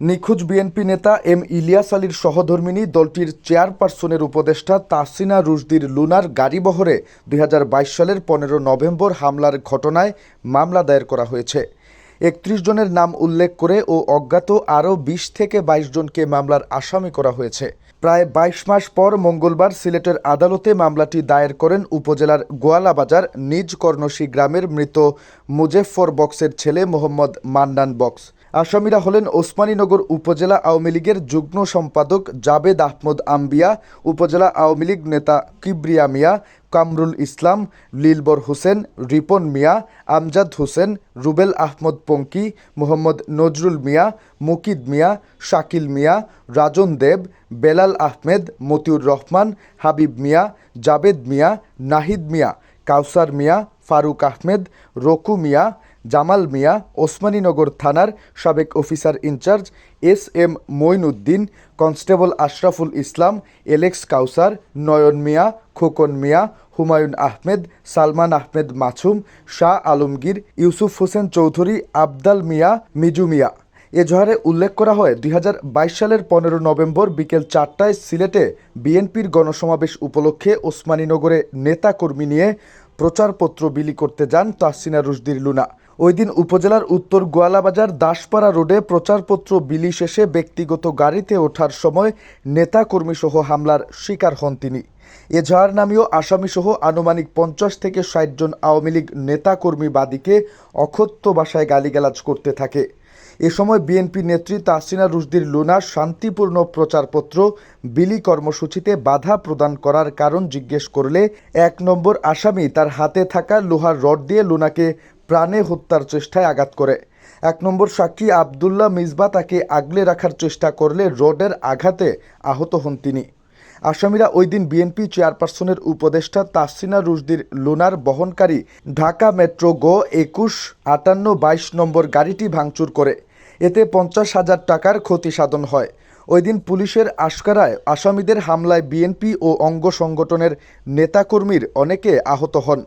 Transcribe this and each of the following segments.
নিখোঁজ বিএনপি নেতা এম ইলিয়াস আলীর সহধর্মিনী দলটির চেয়ারপারসনের উপদেষ্টা তাসিনা রুশদির লুনার গাড়িবহরে দুই হাজার বাইশ সালের পনেরো নভেম্বর হামলার ঘটনায় মামলা দায়ের করা হয়েছে। একত্রিশ জনের নাম উল্লেখ করে ও অজ্ঞাত আরও বিশ থেকে বাইশ জনকে মামলার আসামি করা হয়েছে। প্রায় বাইশ মাস পর মঙ্গলবার সিলেটের আদালতে মামলাটি দায়ের করেন উপজেলার গোয়ালাবাজার নিজ কর্ণশী গ্রামের মৃত মুজেফর বক্সের ছেলে মোহাম্মদ মান্নান বক্স। আসামিরা হলেন ওসমানীনগর উপজেলা আওয়ামী লীগের যুগ্ম সম্পাদক জাবেদ আহমদ আম্বিয়া, উপজেলা আওয়ামী লীগ নেতা কিবরিয়া মিয়া কামরুল ইসলাম, লিলবর হোসেন, রিপন মিয়া, আমজাদ হোসেন, রুবেল আহমদ পঙ্কি, মোহাম্মদ নজরুল মিয়া, মুকিদ মিয়া, শাকিল মিয়া, রাজন দেব, বেলাল আহমেদ, মতিউর রহমান, হাবিব মিয়া, জাবেদ মিয়া, নাহিদ মিয়া, কাউসার মিয়া, ফারুক আহমেদ, রকু মিয়া, জামাল মিয়া, ওসমানীনগর থানার সাবেক officer in charge, S M Moinuddin constable Ashraful Islam, Alex Kawsar, Nayan Mia, Khokon Mia Humayun Ahmed, Salman Ahmed Masum, Shah Alamgir, Yusuf Hossain Chowdhury, Abdal Mia, Miju Mia. এ জোহারে উল্লেখ করা হয়, দুই হাজার বাইশ সালের পনেরো নভেম্বর বিকেল চারটায় সিলেটে বিএনপির গণসমাবেশ উপলক্ষে ওসমানীনগরে নেতাকর্মী নিয়ে প্রচারপত্র বিলি করতে যান তাসিনা রুশদির লুনা। ওই দিন উপজেলার উত্তর গোয়ালাবাজার দাসপাড়া রোডে প্রচারপত্র বিলি শেষে ব্যক্তিগত গাড়িতে ওঠার সময় নেতাকর্মীসহ হামলার শিকার হন তিনি। এজাহার নামীয় আসামিসহ আনুমানিক পঞ্চাশ থেকে ষাট জন আওয়ামী লীগ নেতাকর্মী বাদীকে অকথ্য ভাষায় গালিগালাজ করতে থাকে। এ সময় বিএনপি নেত্রী তাসিনা রুশদির লুনা শান্তিপূর্ণ প্রচারপত্র বিলি কর্মসূচিতে বাধা প্রদান করার কারণ জিজ্ঞেস করলে এক নম্বর আসামি তার হাতে থাকা লোহার রড দিয়ে লুনাকে প্রাণে হত্যার চেষ্টায় আঘাত করে। এক নম্বর সাক্ষী আবদুল্লাহ মিসবা তাকে আগলে রাখার চেষ্টা করলে রডের আঘাতে আহত হন তিনি। আসামিরা ওই দিন বিএনপি চেয়ারপারসনের উপদেষ্টা তাসিনা রুশদির লুনার বহনকারী ঢাকা মেট্রো গো একুশ আটান্ন বাইশ নম্বর গাড়িটি ভাঙচুর করে। এতে পঞ্চাশ হাজার টাকার ক্ষতি সাধন হয়। ওই দিন পুলিশের আশকারায় আসামিদের হামলায় বিএনপি ও অঙ্গ সংগঠনের নেতাকর্মীর অনেকে আহত হন।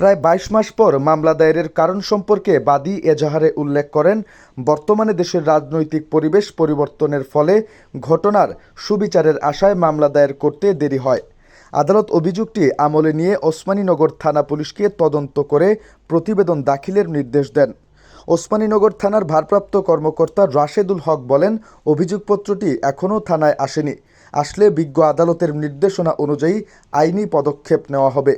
প্রায় বাইশ মাস পর মামলা দায়েরের কারণ সম্পর্কে বাদী এজাহারে উল্লেখ করেন, বর্তমানে দেশের রাজনৈতিক পরিবেশ পরিবর্তনের ফলে ঘটনার সুবিচারের আশায় মামলা দায়ের করতে দেরি হয়। আদালত অভিযোগটি আমলে নিয়ে ওসমানীনগর থানা পুলিশকে তদন্ত করে প্রতিবেদন দাখিলের নির্দেশ দেন। ওসমানীনগর থানার ভারপ্রাপ্ত কর্মকর্তা রাশেদুল হক বলেন, অভিযোগপত্রটি এখনও থানায় আসেনি। আসলে বিজ্ঞ আদালতের নির্দেশনা অনুযায়ী আইনি পদক্ষেপ নেওয়া হবে।